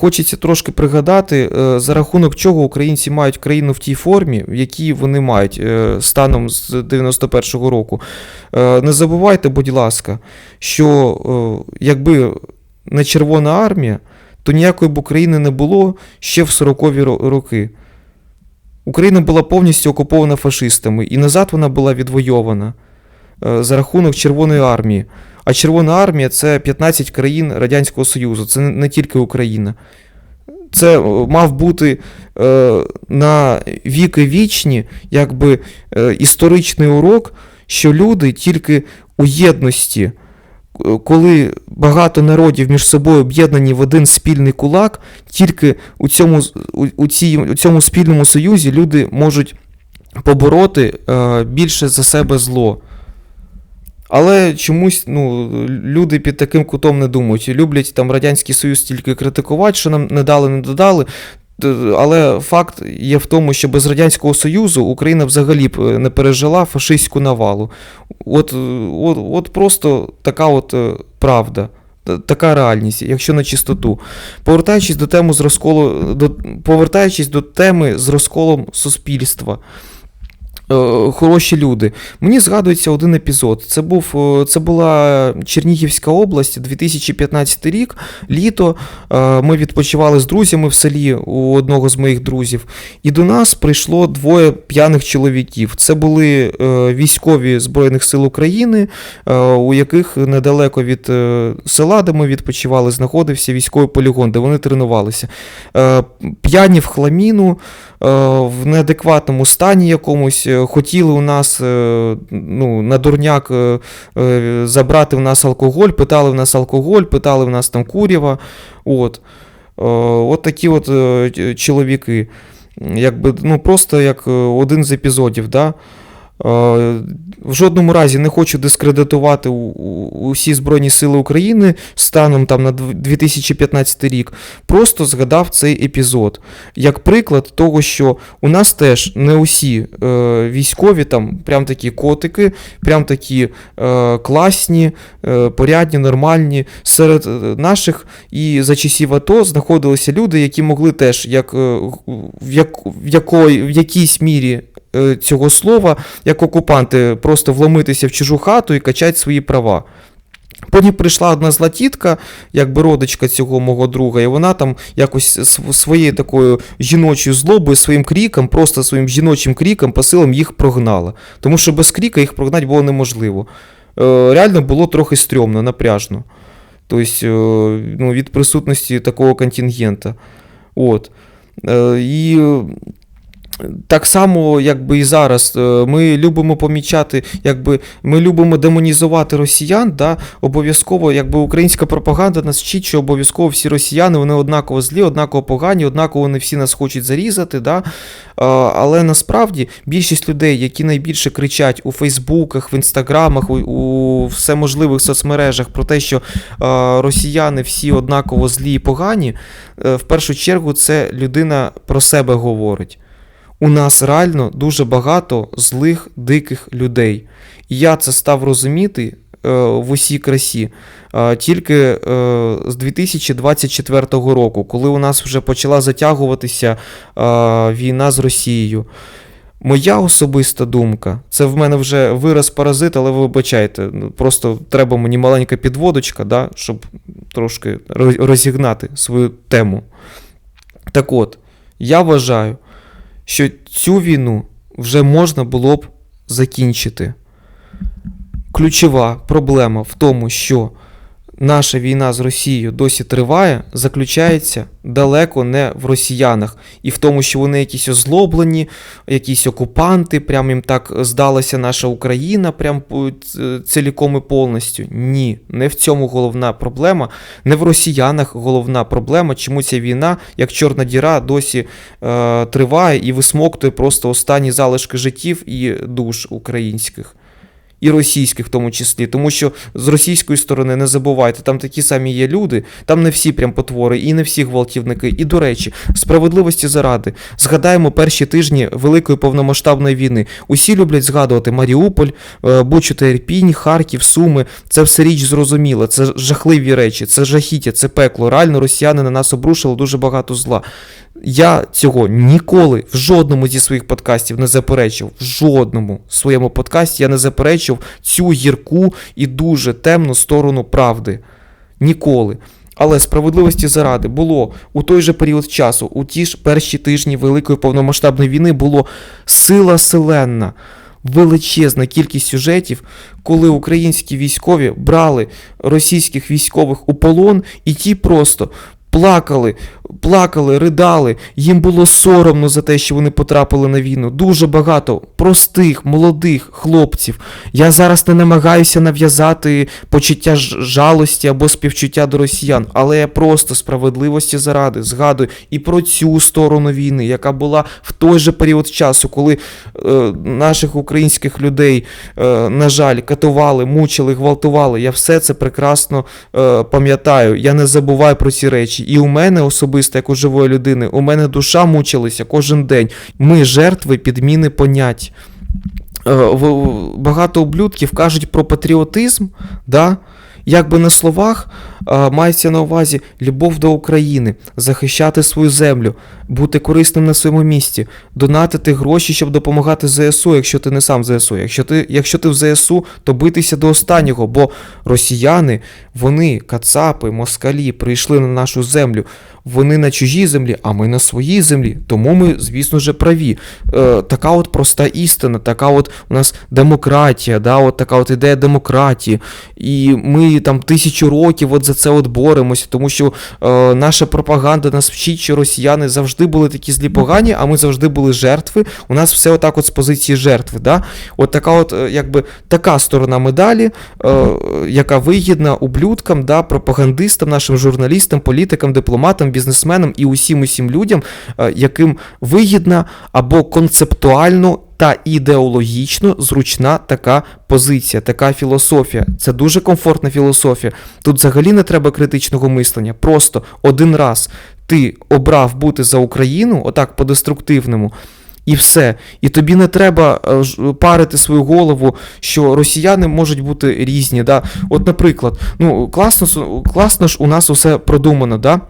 хочеться трошки пригадати, е, за рахунок чого українці мають країну в тій формі, в якій вони мають е, станом з 91-го року. Е, Не забувайте, будь ласка, що якби не Червона армія, то ніякої б України не було ще в 40-ві роки. Україна була повністю окупована фашистами, і назад вона була відвойована за рахунок Червоної армії. А Червона армія це 15 країн Радянського Союзу, це не- тільки Україна. Це е, мав бути е, на віки вічні, якби е, історичний урок, що люди тільки у єдності, е, коли багато народів між собою об'єднані в один спільний кулак, тільки у цьому, у, у, цій, у цьому спільному союзі люди можуть побороти е, більше за себе зло. Але чомусь ну, люди під таким кутом не думають. Люблять там Радянський Союз тільки критикувати, що нам не дали, не додали. Але факт є в тому, що без Радянського Союзу Україна взагалі б е, не пережила фашистську навалу. От, е, от, от просто така от е, правда. Така реальність, якщо на чистоту. Повертаючись до теми з розколу, до, повертаючись до теми з розколом суспільства. Е, Хороші люди. Мені згадується один епізод. Це був е, це була Чернігівська область, 2015 рік, літо. Е, Ми відпочивали з друзями в селі у одного з моїх друзів. І до нас прийшло двоє п'яних чоловіків. Це були військові Збройних сил України, у яких недалеко від села, де ми відпочивали, знаходився військовий полігон, де вони тренувалися. П'яні в хламіну, в неадекватному стані якомусь, хотіли у нас е, ну, на дурняк е, е, забрати в нас алкоголь, питали в нас алкоголь, питали в нас там курєва. От. От такі от чоловіки. Якби, ну, просто як один з епізодів. Да? Е, В жодному разі не хочу дискредитувати усі Збройні Сили України станом там на 2015 рік. Просто згадав цей епізод як приклад того, що у нас теж не усі е, військові там прям такі котики, прям такі е, класні, е, порядні, нормальні. Серед е, наших і за часів АТО знаходилися люди, які могли теж як, е, в, як, в, якої, в якійсь мірі цього слова, як окупанти, просто вломитися в чужу хату і качати свої права. Потім прийшла одна зла тітка, якби родичка цього мого друга, і вона там якось своєю такою жіночою злобою, своїм кріком, просто своїм жіночим кріком, посилом їх прогнала. Тому що без кріка їх прогнати було неможливо. Е, реально було трохи стрьомно, напряжно. Тобто, е, ну, від присутності такого контингента. От. Е, і е, так само, якби і зараз, е, ми любимо помічати, якби ми любимо демонізувати росіян, да, обов'язково, якби українська пропаганда нас вчить, що обов'язково всі росіяни вони однаково злі, однаково погані, однаково вони всі нас хочуть зарізати. Да. Але насправді більшість людей, які найбільше кричать у Фейсбуках, в інстаграмах, у, у всеможливих соцмережах про те, що росіяни всі однаково злі і погані, е, в першу чергу це людина про себе говорить. У нас реально дуже багато злих, диких людей. І я це став розуміти е, в усій красі е, тільки е, з 2024 року, коли у нас вже почала затягуватися війна з Росією. Моя особиста думка, це в мене вже вираз паразит, але ви вибачайте, ну, просто треба мені маленька підводочка, да, щоб трошки розігнати свою тему. Так от, я вважаю, що цю війну вже можна було б закінчити. Ключова проблема в тому, що наша війна з Росією досі триває, заключається далеко не в росіянах і в тому, що вони якісь озлоблені, якісь окупанти, прям їм так здалася наша Україна, прям ціліком і повністю. Ні, не в цьому головна проблема, не в росіянах головна проблема, чому ця війна, як чорна діра, досі е, триває і висмоктує просто останні залишки життів і душ українських. І російських в тому числі, тому що з російської сторони не забувайте, там такі самі є люди, там не всі прям потвори, і не всі гвалтівники. І до речі, справедливості заради. Згадаємо перші тижні великої повномасштабної війни. Усі люблять згадувати Маріуполь, е, Бучу та Ірпінь, Харків, Суми. Це все річ зрозуміла. Це жахливі речі, це жахіття, це пекло. Реально росіяни на нас обрушили дуже багато зла. Я цього ніколи в жодному зі своїх подкастів не заперечив. В жодному своєму подкасті я не заперечив цю гірку і дуже темну сторону правди. Ніколи. Але справедливості заради було у той же період часу, у ті ж перші тижні Великої повномасштабної війни, було сила селенна, величезна кількість сюжетів, коли українські військові брали російських військових у полон, і ті просто плакали, плакали, ридали. Їм було соромно за те, що вони потрапили на війну. Дуже багато простих, молодих хлопців. Я зараз не намагаюся нав'язати почуття жалості або співчуття до росіян, але я просто справедливості заради згадую і про цю сторону війни, яка була в той же період часу, коли е, наших українських людей, е, на жаль, катували, мучили, гвалтували. Я все це прекрасно е, пам'ятаю. Я не забуваю про ці речі. І у мене особисто, як у живої людини, у мене душа мучилася кожен день. Ми жертви підміни понять. Е, Багато ублюдків кажуть про патріотизм, да? якби на словах е, мається на увазі любов до України, захищати свою землю, бути корисним на своєму місці, донатити гроші, щоб допомагати ЗСУ, якщо ти не сам ЗСУ. Якщо ти, якщо ти в ЗСУ, то битися до останнього, бо росіяни, вони, кацапи, москалі, прийшли на нашу землю. Вони на чужій землі, а ми на своїй землі. Тому ми, звісно ж, праві. Е, така от проста істина, така от у нас демократія, да, от така от ідея демократії. І ми там тисячу років от за це от боремося, тому що е, наша пропаганда нас вчить, що росіяни завжди були такі злі погані, а ми завжди були жертви. У нас все отак от з позиції жертви. Да? От така от, е, якби така сторона медалі, е, яка вигідна ублюдкам, да, пропагандистам, нашим журналістам, політикам, дипломатам, бізнесменам і усім усім людям, е, яким вигідна або концептуально та ідеологічно зручна така позиція, така філософія. Це дуже комфортна філософія. Тут взагалі не треба критичного мислення. Просто один раз ти обрав бути за Україну, отак по-деструктивному. І все. І тобі не треба е, парити свою голову, що росіяни можуть бути різні. Да? От, наприклад, ну класно, класно ж у нас усе продумано, да?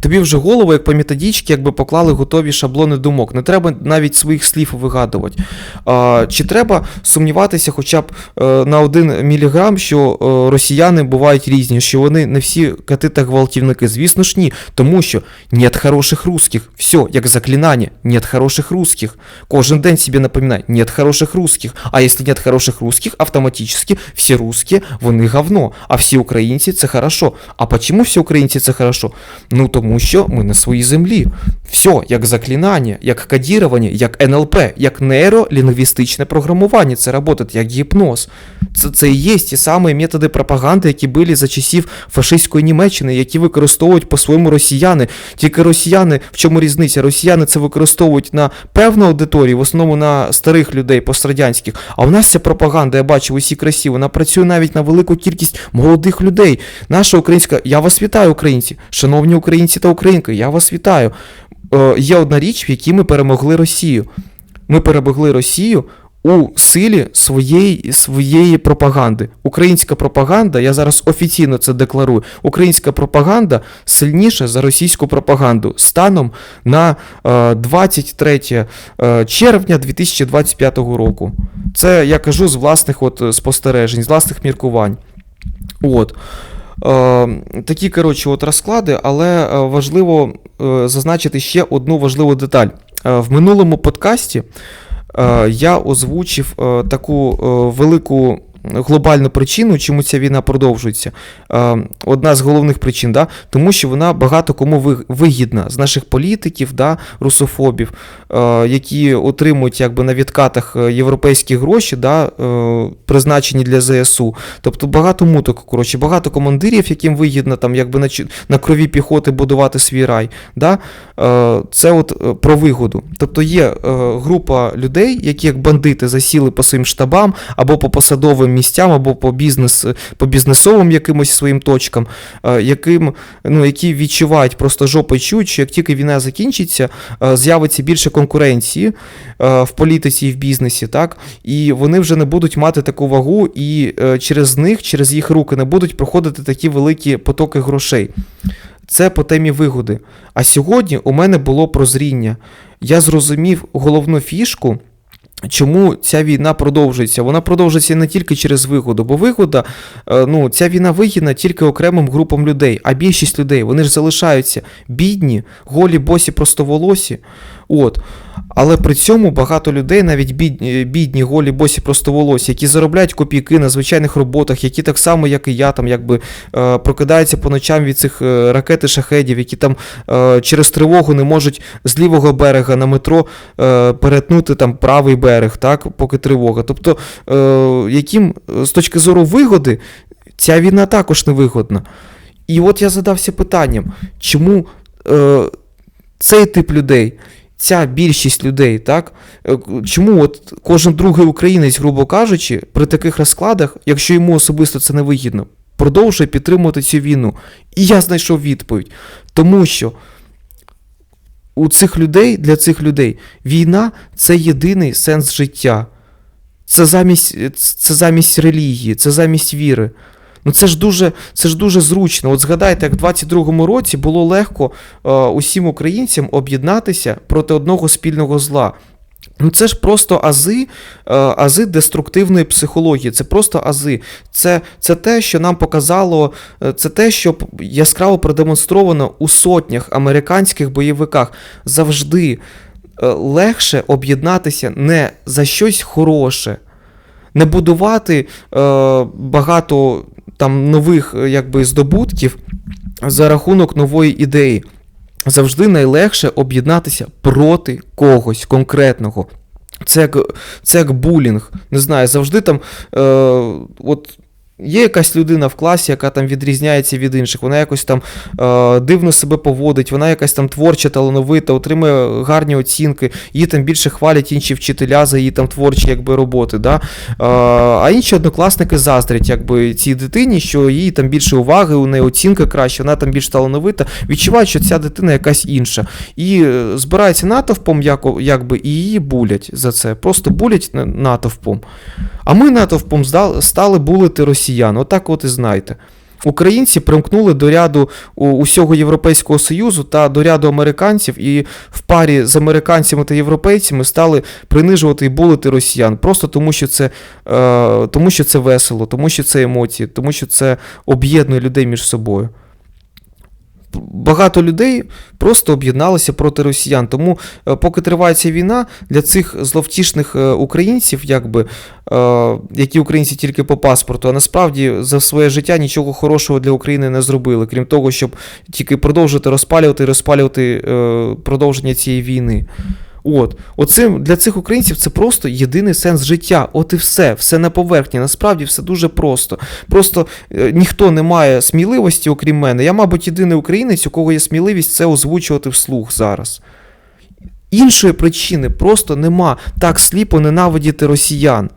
Тобі вже голову, як по методичці, якби поклали готові шаблони думок. Не треба навіть своїх слів вигадувати. А, чи треба сумніватися хоча б е, на один міліграм, що е, росіяни бувають різні, що вони не всі кати та гвалтівники? Звісно ж ні. Тому що нет хороших русских. Все, як заклинання, нет хороших русских. Кожен день себе напоминай, нет хороших русских. А если нет хороших русских, автоматически все русские, вони говно. А всі українці це хорошо. А почему всі українці це хорошо? Ну тому що ми на своїй землі. Все, як заклинання, як кодірування, як НЛП, як нейролінгвістичне програмування. Це працює як гіпноз. Це, це і є ті самі методи пропаганди, які були за часів фашистської Німеччини, які використовують по-своєму росіяни. Тільки росіяни, в чому різниця? Росіяни це використовують на певну аудиторію, в основному на старих людей пострадянських. А у нас ця пропаганда, я бачу, усі красі, вона працює навіть на велику кількість молодих людей. Наша українська, я вас вітаю, українці, шановні українці та українки, я вас вітаю. Е, є одна річ, в якій ми перемогли Росію. Ми перемогли Росію у силі своєї, своєї пропаганди. Українська пропаганда, я зараз офіційно це декларую. Українська пропаганда сильніша за російську пропаганду станом на е, 23 е, червня 2025 року. Це я кажу з власних от е, спостережень, з власних міркувань. От. Е, такі, коротше, от розклади, але е, важливо е, зазначити ще одну важливу деталь. В минулому подкасті я озвучив таку велику глобальну причину, чому ця війна продовжується. Е, одна з головних причин, да, тому що вона багато кому вигідна з наших політиків, да, русофобів, е, які отримують якби на відкатах е, європейські гроші, да, призначені для ЗСУ. Тобто багато муток, коротше, багато командирів, яким вигідно там якби на, на крові піхоти будувати свій рай. Да? Це от про вигоду. Тобто є група людей, які як бандити засіли по своїм штабам або по посадовим торговим місцям або по бізнес, по бізнесовим якимось своїм точкам, е, яким, ну, які відчувають просто жопи чують, що як тільки війна закінчиться, е, з'явиться більше конкуренції е, в політиці і в бізнесі, так, і вони вже не будуть мати таку вагу, і через них, через їх руки не будуть проходити такі великі потоки грошей. Це по темі вигоди. А сьогодні у мене було прозріння. Я зрозумів головну фішку. Чому ця війна продовжується? Вона продовжується не тільки через вигоду, бо вигода, е, ну, ця війна вигідна тільки окремим групам людей, а більшість людей вони ж залишаються бідні, голі, босі, простоволосі. От. Але при цьому багато людей, навіть бідні, бідні голі, босі, простоволосі, які заробляють копійки на звичайних роботах, які так само, як і я, там якби е, прокидаються по ночам від цих е, ракет і шахедів, які там е, через тривогу не можуть з лівого берега на метро е, перетнути там правий берег, так, поки тривога. Тобто, е, яким е, з точки зору вигоди, ця війна також невигодна. І от я задався питанням, чому е, цей тип людей ця більшість людей, так? Е, Чому от кожен другий українець, грубо кажучи, при таких розкладах, якщо йому особисто це не вигідно, продовжує підтримувати цю війну? І я знайшов відповідь. Тому що у цих людей, для цих людей, війна це єдиний сенс життя. Це замість, це замість релігії, це замість віри. Ну це ж дуже це ж дуже зручно. От згадайте, як в 22-му році було легко е, усім українцям об'єднатися проти одного спільного зла. Ну це ж просто ази, е, ази деструктивної психології. Це просто ази. Це це те, що нам показало, е, це те, що яскраво продемонстровано у сотнях американських бойовиках. Завжди е, легше об'єднатися не за щось хороше. Не будувати е, багато там нових е, якби, здобутків за рахунок нової ідеї. Завжди найлегше об'єднатися проти когось конкретного. Це як це як булінг. Не знаю, завжди там. Е, от Є якась людина в класі, яка там відрізняється від інших, вона якось там е, дивно себе поводить, вона якась там творча, талановита, отримує гарні оцінки, її там більше хвалять інші вчителя за її там творчі якби, роботи. Да? Е, а інші однокласники заздрять якби, цій дитині, що їй там більше уваги, у неї оцінка краще, вона там більш талановита, відчувають, що ця дитина якась інша. І е, збирається натовпом, як, якби, і її булять за це. Просто булять натовпом. А ми натовпом стали булити росіян. Отак от і знайте. Українці примкнули до ряду усього Європейського Союзу та до ряду американців, і в парі з американцями та європейцями стали принижувати і булити росіян. Просто тому, що це е, тому, що це весело, тому що це емоції, тому що це об'єднує людей між собою багато людей просто об'єдналися проти росіян. Тому, е, поки триває ця війна, для цих зловтішних е, українців, якби, е, які українці тільки по паспорту, а насправді за своє життя нічого хорошого для України не зробили, крім того, щоб тільки продовжити розпалювати і розпалювати продовження цієї війни. От, Оцим для цих українців це просто єдиний сенс життя. От і все, все на поверхні. Насправді все дуже просто. Просто е, ніхто не має сміливості, окрім мене. Я, мабуть, єдиний українець, у кого є сміливість це озвучувати вслух зараз. Іншої причини просто нема так сліпо ненавидіти росіян.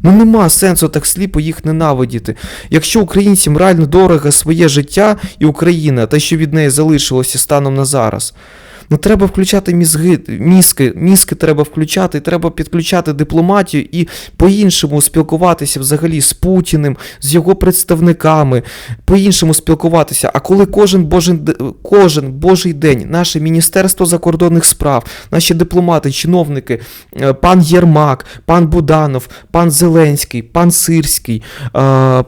Ну нема сенсу так сліпо їх ненавидіти. Якщо українцям реально дорого своє життя і Україна, те, що від неї залишилося станом на зараз. Ну треба включати мізги, мізки, мізки треба включати, треба підключати дипломатію і по-іншому спілкуватися взагалі з Путіним, з його представниками, по-іншому спілкуватися. А коли кожен божий, кожен божий день наше Міністерство закордонних справ, наші дипломати, чиновники, е, пан Єрмак, пан Буданов, пан Зеленський, пан Сирський, е,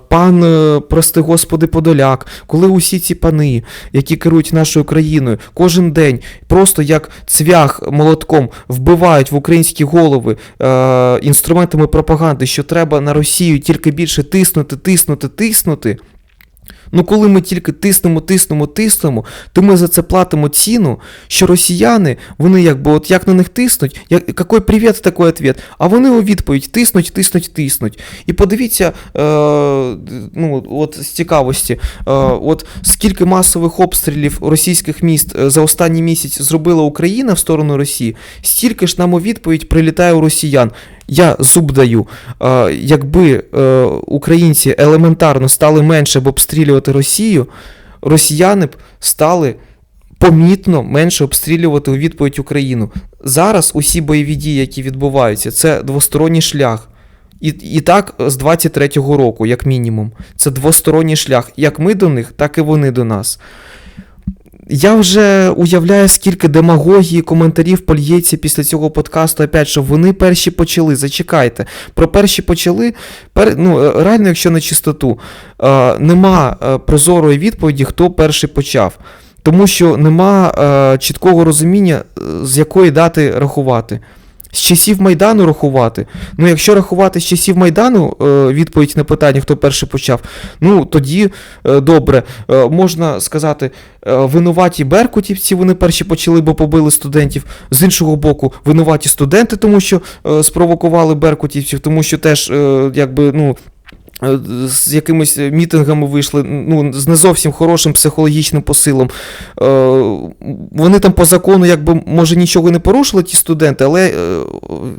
пан, е, прости господи, Подоляк, коли усі ці пани, які керують нашою країною, кожен день просто як цвях молотком вбивають в українські голови е, інструментами пропаганди, що треба на Росію тільки більше тиснути, тиснути, тиснути. Ну, коли ми тільки тиснемо, тиснемо, тиснемо, то ми за це платимо ціну, що росіяни, вони якби от як на них тиснуть, як, який привіт, такий відповідь, а вони у відповідь тиснуть, тиснуть, тиснуть. І подивіться, е, ну, от з цікавості, е, от скільки масових обстрілів російських міст е, за останній місяць зробила Україна в сторону Росії, стільки ж нам у відповідь прилітає у росіян. Я зуб даю. Е, якби е, українці елементарно стали менше б обстрілювати Росію, росіяни б стали помітно менше обстрілювати у відповідь Україну. Зараз усі бойові дії, які відбуваються, це двосторонній шлях. І, і так з 23-го року, як мінімум. Це двосторонній шлях. Як ми до них, так і вони до нас. Я вже уявляю, скільки демагогії, коментарів польється після цього подкасту. Опять, що вони перші почали. Зачекайте. Про перші почали. Пер, ну, е, реально, якщо на чистоту, е, нема е, прозорої відповіді, хто перший почав. Тому що нема е, чіткого розуміння, е, з якої дати рахувати. З часів Майдану рахувати. Ну, якщо рахувати з часів Майдану е, відповідь на питання, хто перший почав, ну тоді е, добре, е, можна сказати, винуваті беркутівці, вони перші почали, бо побили студентів. З іншого боку, винуваті студенти, тому що спровокували беркутівців, тому що теж, якби, ну. Е, З якимись мітингами вийшли, ну, з не зовсім хорошим психологічним посилом. Е, вони там по закону, якби, може, нічого не порушили, ті студенти, але е,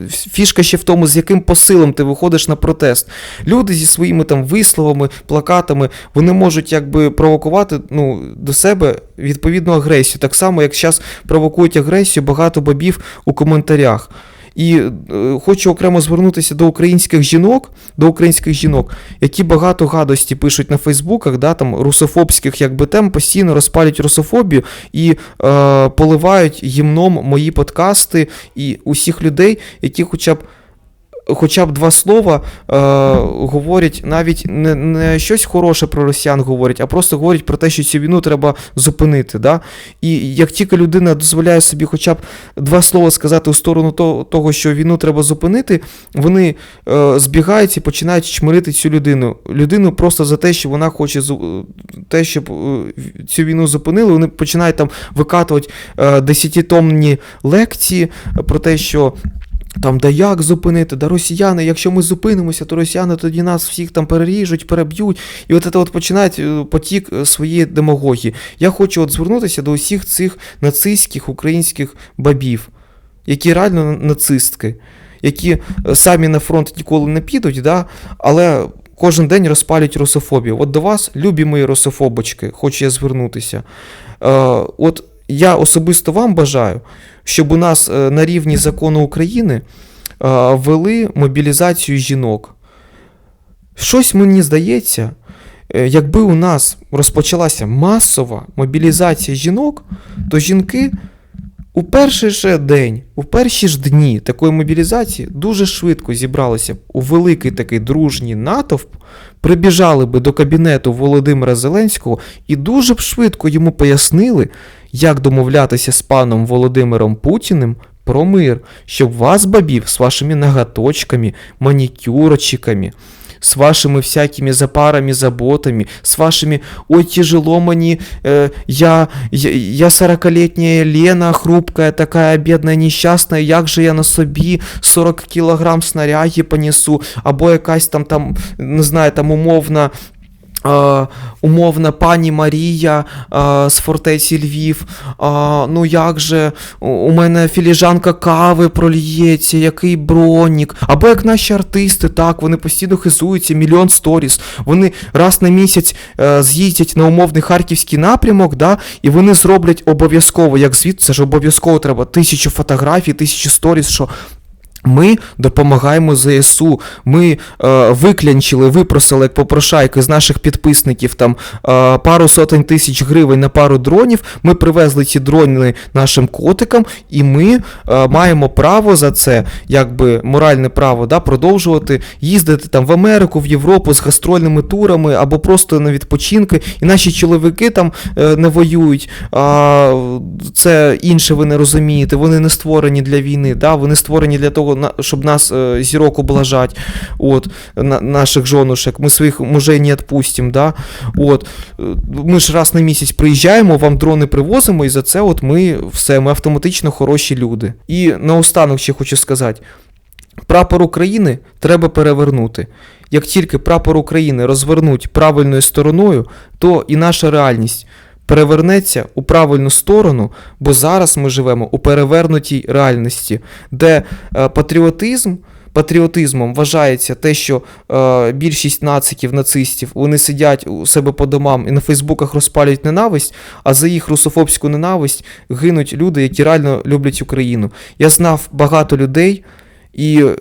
фішка ще в тому, з яким посилом ти виходиш на протест. Люди зі своїми там висловами, плакатами, вони можуть якби провокувати ну, до себе відповідну агресію. Так само, як зараз провокують агресію багато бабів у коментарях. І е, хочу окремо звернутися до українських жінок, до українських жінок, які багато гадості пишуть на Фейсбуках, да, там русофобських якби тем, постійно розпалюють русофобію і е, поливають гімном мої подкасти і усіх людей, які хоча б. Хоча б два слова е, говорять навіть не, не щось хороше про росіян говорять, а просто говорять про те, що цю війну треба зупинити. Да? І як тільки людина дозволяє собі хоча б два слова сказати у сторону того, що війну треба зупинити, вони е, збігаються і починають чмирити цю людину. Людину просто за те, що вона хоче те, щоб е, цю війну зупинили, вони починають там викатувати е, десятитомні лекції про те, що. Там, да як зупинити, да росіяни, якщо ми зупинимося, то росіяни тоді нас всіх там переріжуть, переб'ють. І от це от починають е, потік е, своєї демагогії. Я хочу от звернутися до усіх цих нацистських українських бабів, які реально нацистки, які е, самі на фронт ніколи не підуть, да, але кожен день розпалюють русофобію. От до вас, любі мої русофобочки, хочу я звернутися. Е, от я особисто вам бажаю, щоб у нас е, на рівні закону України вели ввели мобілізацію жінок. Щось мені здається, е, якби у нас розпочалася масова мобілізація жінок, то жінки у перший же день, у перші ж дні такої мобілізації дуже швидко зібралися б у великий такий дружній натовп, прибіжали би до кабінету Володимира Зеленського і дуже б швидко йому пояснили, як домовлятися з паном Володимиром Путіним про мир, щоб вас, бабів, з вашими ноготочками, манікюрчиками, с вашими всякими запарами, заботами, с вашими «Ой, тяжело мне, э, я, я, я 40-летняя Лена, хрупкая, такая бедная, несчастная, як же я на собі 40 кілограм снаряги понесу, або якась там, там не знаю, там умовна е, умовна пані Марія е, з фортеці Львів. е, ну як же у- мене філіжанка кави проліється, який бронік. Або як наші артисти, так, вони постійно хизуються, мільйон сторіс. Вони раз на місяць е, з'їздять на умовний харківський напрямок, да, і вони зроблять обов'язково, як звіт, це ж обов'язково треба тисячу фотографій, тисячу сторіс, що ми допомагаємо ЗСУ. Ми е, виклянчили, випросили як попрошайки з наших підписників там е, пару сотень тисяч гривень на пару дронів. Ми привезли ці дрони нашим котикам, і ми е, маємо право за це, якби моральне право, да, продовжувати їздити там в Америку, в Європу з гастрольними турами або просто на відпочинки. І наші чоловіки там е, не воюють. А, це інше ви не розумієте. Вони не створені для війни, да? вони створені для того, на- щоб нас е, зірок облажать, от, на, наших жонушек. Ми своїх мужей не відпустимо. Да? От, е, ми ж раз на місяць приїжджаємо, вам дрони привозимо, і за це от ми все, ми автоматично хороші люди. І наостанок ще хочу сказати. Прапор України треба перевернути. Як тільки прапор України розвернуть правильною стороною, то і наша реальність перевернеться у правильну сторону, бо зараз ми живемо у перевернутій реальності, де е, патріотизм патріотизмом вважається те, що е, більшість нациків, нацистів, вони сидять у себе по домам і на Фейсбуках розпалюють ненависть, а за їх русофобську ненависть гинуть люди, які реально люблять Україну. Я знав багато людей, і е,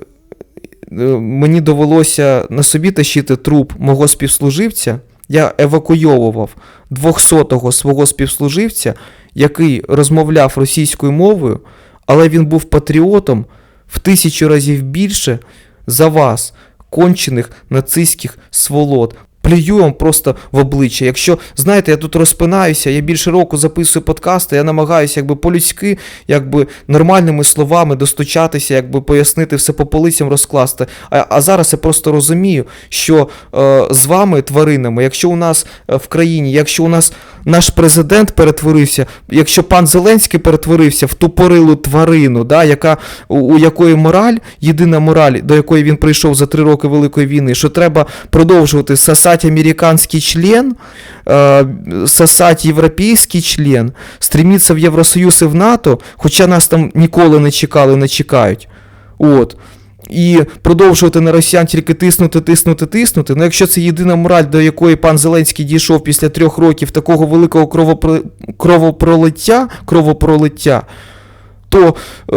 мені довелося на собі тащити труп мого співслуживця. Я евакуйовував 200-го свого співслуживця, який розмовляв російською мовою, але він був патріотом в тисячу разів більше за вас, кончених нацистських сволот. Плюю вам просто в обличчя. Якщо, знаєте, я тут розпинаюся, я більше року записую подкасти, я намагаюся якби по-людськи, якби нормальними словами достучатися, якби пояснити все по полицям розкласти. А, а зараз я просто розумію, що е, з вами, тваринами, якщо у нас е, в країні, якщо у нас наш президент перетворився, якщо пан Зеленський перетворився в тупорилу тварину, да, яка, у, у якої мораль, єдина мораль, до якої він прийшов за три роки Великої війни, що треба продовжувати сосати американський член, е, сосати європейський член, стремитися в Євросоюз і в НАТО, хоча нас там ніколи не чекали, не чекають. От. І продовжувати на росіян тільки тиснути, тиснути, тиснути. Ну, якщо це єдина мораль, до якої пан Зеленський дійшов після трьох років такого великого кровопро... кровопролиття, кровопролиття, то е,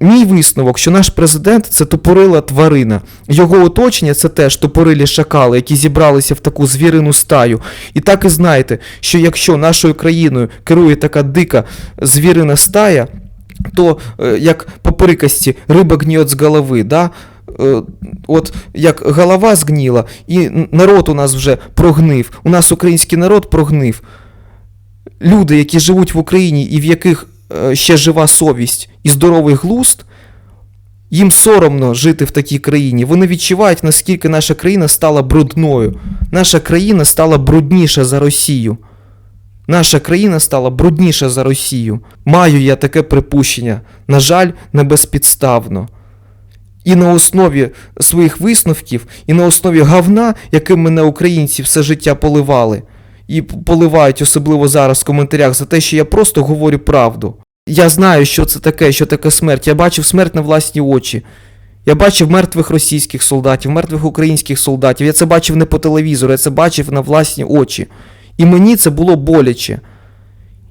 мій висновок, що наш президент це тупорила тварина. Його оточення це теж тупорилі шакали, які зібралися в таку звірину стаю. І так і знаєте, що якщо нашою країною керує така дика звірина стая, то е, як по приказці риба гніє з голови, да? Е, От як голова згніла, і народ у нас вже прогнив, у нас український народ прогнив. Люди, які живуть в Україні і в яких е, ще жива совість і здоровий глузд, їм соромно жити в такій країні. Вони відчувають, наскільки наша країна стала брудною. Наша країна стала брудніша за Росію. Наша країна стала брудніша за Росію. Маю я таке припущення, на жаль, не безпідставно. І на основі своїх висновків, і на основі говна, яким мене українці все життя поливали, і поливають особливо зараз в коментарях за те, що я просто говорю правду. Я знаю, що це таке, що таке смерть. Я бачив смерть на власні очі. Я бачив мертвих російських солдатів, мертвих українських солдатів. Я це бачив не по телевізору, я це бачив на власні очі. І мені це було боляче.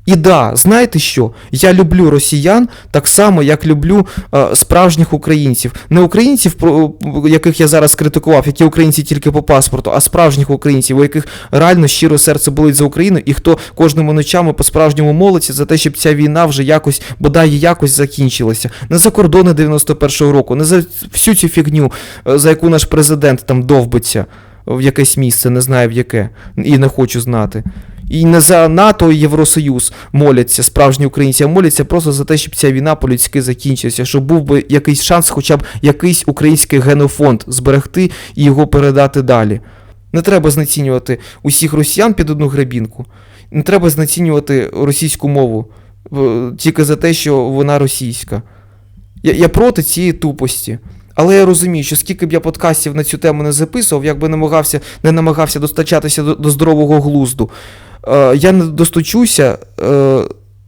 І да, знаєте що? Я люблю росіян так само, як люблю е, справжніх українців. Не українців, про яких я зараз критикував, які українці тільки по паспорту, а справжніх українців, у яких реально щиро серце болить за Україну, і хто кожними ночами по-справжньому молиться за те, щоб ця війна вже якось, бодай якось закінчилася. Не за кордони 91-го року, не за всю цю фігню, е, за яку наш президент там довбиться в якесь місце, не знаю в яке, і не хочу знати. І не за НАТО і Євросоюз моляться справжні українці, а моляться просто за те, щоб ця війна по-людськи закінчилася, щоб був би якийсь шанс, хоча б якийсь український генофонд зберегти і його передати далі. Не треба знецінювати усіх росіян під одну гребінку. Не треба знецінювати російську мову тільки за те, що вона російська. Я, я проти цієї тупості. Але я розумію, що скільки б я подкастів на цю тему не записував, якби намагався, не намагався достачатися до, до здорового глузду, е, я не достучуся е,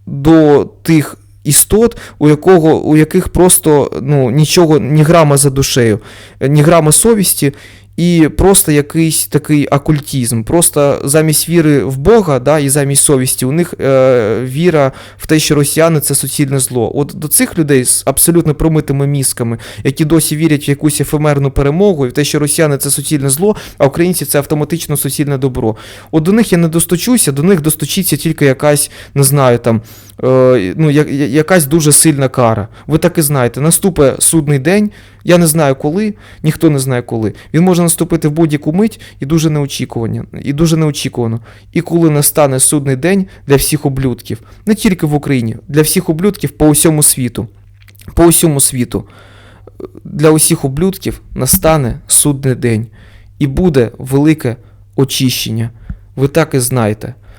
до тих істот, у, якого, у яких просто ну, нічого, ні грама за душею, е, ні грама совісті, і просто якийсь такий окультизм. Просто замість віри в Бога да, і замість совісті у них е, віра в те, що росіяни це суцільне зло. От до цих людей з абсолютно промитими мізками, які досі вірять в якусь ефемерну перемогу і в те, що росіяни це суцільне зло, а українці це автоматично суцільне добро. От до них я не достучуся, до них достучиться тільки якась, не знаю, там. Е, ну, я- якась дуже сильна кара. Ви так і знаєте, наступить судний день, я не знаю коли, ніхто не знає коли. Він може наступити в будь-яку мить і дуже неочікувано. І дуже неочікувано. І коли настане судний день для всіх ублюдків, не тільки в Україні, для всіх ублюдків по усьому світу. По усьому світу. Для усіх ублюдків настане судний день. І буде велике очищення. Ви так і знаєте.